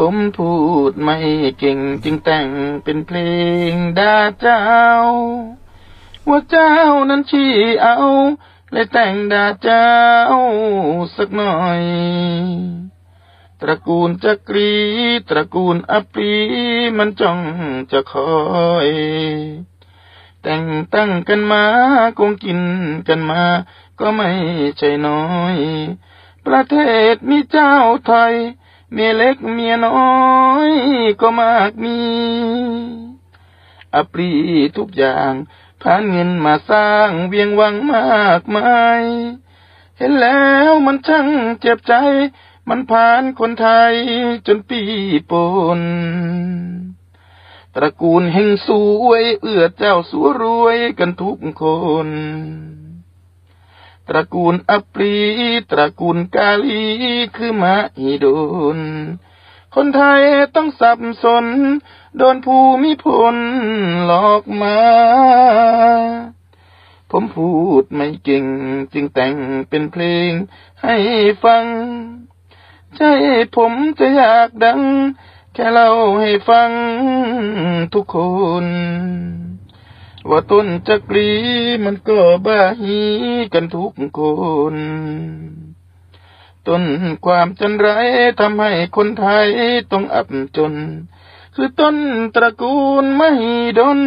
ผมพูดไม่เก่งจึงแต่งเป็นเพลงด่าเจ้า ว่าเจ้านั้นชี้เอาเลยแต่งด่าเจ้าสักหน่อย ตระกูลจักรี ตระกูลอปรีมันจ้องจะคอย แต่งตั้งกันมาคงกินกันมา ก็ไม่ใช่น้อย ประเทศมีเจ้าไทย เมียเล็กเมียน้อยก็มากมีอปรีทุกอย่างผ่านเงินมาสร้างเวียงวังมากมาย เห็นแล้วมันช่างเจ็บใจ มันผ่านคนไทยจนปีปน ตระกูลเฮงสวย เอื้อเจ้าสัวรวยกันทุกคน ตระกูลอปรีตระกูลกาลีคือมหิดลคนไทยต้องสับสน โดนภูมิพลหลอกมา ผมพูดไม่เก่ง จึงแต่งเป็นเพลงให้ฟัง ใจผมจะอยากดัง แค่เล่าให้ฟังทุกคน ว่าต้นจักรีมันก็บ้าฮีกันทุกคน ต้นความจันไรทำให้คนไทยต้องอับจน คือต้นตระกูลมหิดล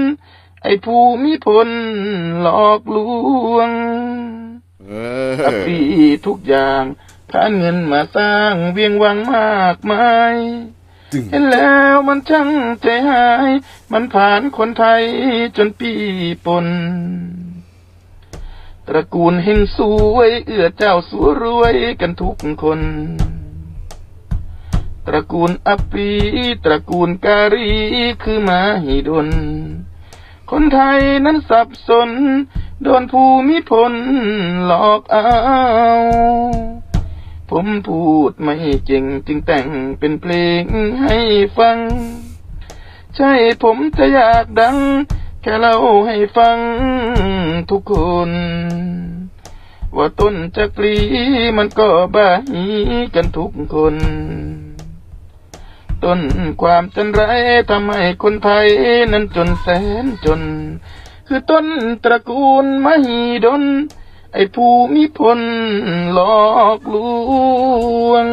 ไอ้ภูมิพลหลอกลวงเออปีทุกอย่างผ่านเงินมาสร้างเวียงวังมากมายตึง เห็นแล้วมันช่างใจหาย มันผ่านคนไทยจนปีปน ตระกูลเฮงสวย เอื้อเจ้าสัวรวยกันทุกคน ตระกูลอปีตระกูลการีคือมาหิดล คนไทยนั้นสับสน โดนภูมิพลหลอกเอา ผมพูดไม่เก่งจึงแต่งเป็นเพลงให้ฟัง ใช่ผมจะอยากดัง แค่เล่าให้ฟังทุกคน ว่าต้นจักรีมันก็บ้าหีกันทุกคน ต้นความจันไรทำให้คนไทยนั้นจนแสนจน คือต้นตระกูลมหิดล ไอ้ภูมิพลหลอกลวง